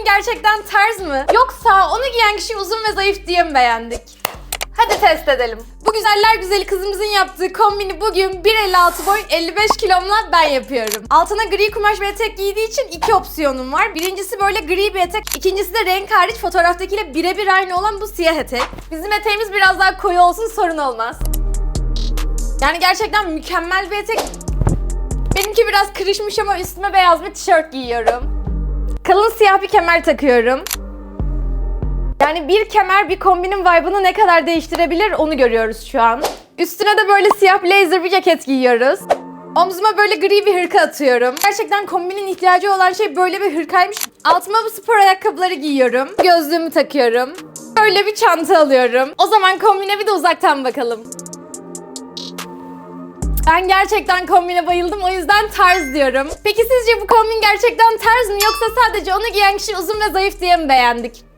kombin gerçekten tarz mı? Yoksa onu giyen kişi uzun ve zayıf diye mi beğendik? Hadi test edelim. Bu güzeller güzeli kızımızın yaptığı kombini bugün 1.56 boy 55 kilomla ben yapıyorum. Altına gri kumaş bir etek giydiği için iki opsiyonum var. Birincisi böyle gri bir etek, ikincisi de renk hariç fotoğraftakiyle birebir aynı olan bu siyah etek. Bizim eteğimiz biraz daha koyu olsun sorun olmaz. Yani gerçekten mükemmel bir etek. Benimki biraz kırışmış ama üstüme beyaz bir tişört giyiyorum. Kalın siyah bir kemer takıyorum. Yani bir kemer bir kombinin vibe'ını ne kadar değiştirebilir onu görüyoruz şu an. Üstüne de böyle siyah blazer bir ceket giyiyoruz. Omzuma böyle gri bir hırka atıyorum. Gerçekten kombinin ihtiyacı olan şey böyle bir hırkaymış. Altıma bu spor ayakkabıları giyiyorum. Gözlüğümü takıyorum. Böyle bir çanta alıyorum. O zaman kombine bir de uzaktan bakalım. Ben gerçekten kombine bayıldım o yüzden tarz diyorum. Peki sizce bu kombin gerçekten tarz mı yoksa sadece onu giyen kişi uzun ve zayıf diye mi beğendik?